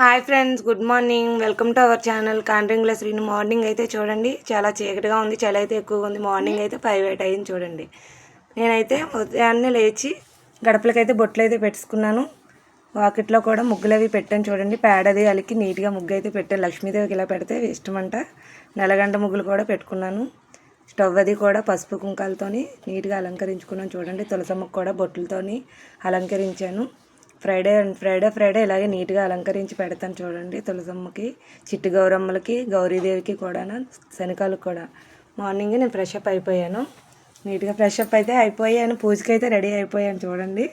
Hi friends good morning. Welcome to our channel Kandringala Srinu. Morning అయితే చూడండి చాలా చీకటిగా ఉంది చలి అయితే ఎక్కువగా ఉంది. మార్నింగ్ అయితే ఫైవ్ ఎయిట్ అయింది చూడండి. నేనైతే ఉదయాన్నే లేచి గడపలకైతే బొట్లు అయితే పెట్టుకున్నాను. వాకిట్లో కూడా ముగ్గులు అవి పెట్టాను చూడండి. పేడది అలికి నీట్గా ముగ్గు అయితే పెట్టాను లక్ష్మీదేవికి ఇలా పెడితే ఇష్టమంట. నెలగంట ముగ్గులు కూడా పెట్టుకున్నాను. స్టవ్ అది కూడా పసుపు కుంకాలతోని నీట్గా అలంకరించుకున్నాను చూడండి. తులసమ్మకు కూడా బొట్టులతోని అలంకరించాను. ఫ్రైడే ఫ్రైడే ఫ్రైడే ఇలాగే నీట్గా అలంకరించి పెడతాను చూడండి తులసమ్మకి చిట్టు గౌరమ్మలకి గౌరీదేవికి కూడా శనకాలకు కూడా. మార్నింగ్ నేను ఫ్రెష్ అప్ అయిపోయాను. నీట్గా ఫ్రెష్ అప్ అయితే అయిపోయాను. పూజకి అయితే రెడీ అయిపోయాను చూడండి.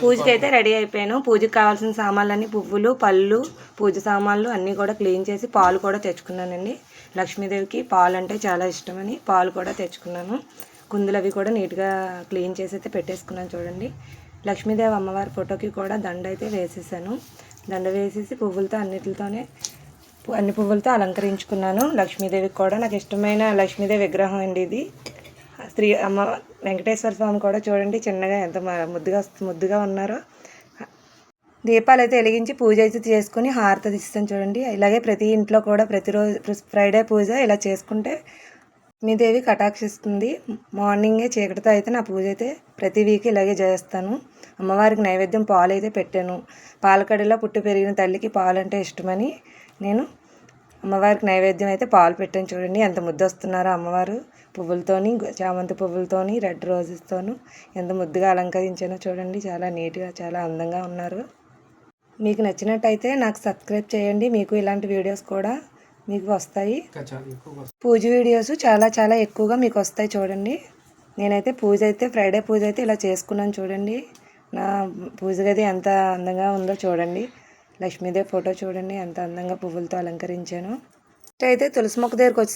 పూజకి అయితే రెడీ అయిపోయాను. పూజకి కావాల్సిన సామాన్లన్నీ పువ్వులు పళ్ళు పూజ సామాన్లు అన్నీ కూడా క్లీన్ చేసి పాలు కూడా తెచ్చుకున్నానండి. లక్ష్మీదేవికి పాలు అంటే చాలా ఇష్టమని పాలు కూడా తెచ్చుకున్నాను. కుందులు అవి కూడా నీట్గా క్లీన్ చేసి అయితే పెట్టేసుకున్నాను చూడండి. లక్ష్మీదేవి అమ్మవారి ఫోటోకి కూడా దండ అయితే వేసేసాను. దండ వేసేసి పువ్వులతో అన్నిటితోనే అన్ని పువ్వులతో అలంకరించుకున్నాను. లక్ష్మీదేవికి కూడా నాకు ఇష్టమైన లక్ష్మీదేవి విగ్రహం అండి ఇది. స్త్రీ అమ్మ వెంకటేశ్వర స్వామి కూడా చూడండి చిన్నగా ఎంత మ- ముద్దుగా ముద్దుగా ఉన్నారో. దీపాలు అయితే వెలిగించి పూజ అయితే చేసుకుని హారతి తీస్తాను చూడండి. ఇలాగే ప్రతి ఇంట్లో కూడా ప్రతిరోజు ఫ్రైడే పూజ ఇలా చేసుకుంటే మీ దేవి కటాక్షిస్తుంది. మార్నింగే చీకటితో అయితే నా పూజ అయితే ప్రతి వీక్ ఇలాగే చేస్తాను. అమ్మవారికి నైవేద్యం పాలు అయితే పెట్టాను. పాలకడిలో పుట్టి పెరిగిన తల్లికి పాలు అంటే ఇష్టమని నేను అమ్మవారికి నైవేద్యం అయితే పాలు పెట్టాను. చూడండి ఎంత ముద్దు వస్తున్నారో అమ్మవారు పువ్వులతోని చామంతి పువ్వులతోని రెడ్ రోజెస్తోను ఎంత ముద్దుగా అలంకరించానో చూడండి. చాలా నీట్గా చాలా అందంగా ఉన్నారు. మీకు నచ్చినట్టయితే నాకు సబ్స్క్రైబ్ చేయండి. మీకు ఇలాంటి వీడియోస్ కూడా మీకు వస్తాయి. పూజ వీడియోస్ చాలా చాలా ఎక్కువగా మీకు వస్తాయి చూడండి. నేనైతే పూజ అయితే ఫ్రైడే పూజ అయితే ఇలా చేసుకున్నాను చూడండి. నా పూజ గది ఎంత అందంగా ఉందో చూడండి. లక్ష్మీదేవి ఫోటో చూడండి. ఎంత అందంగా పువ్వులతో అలంకరించాను. అయితే తులసి మొక్క దగ్గరికి వచ్చి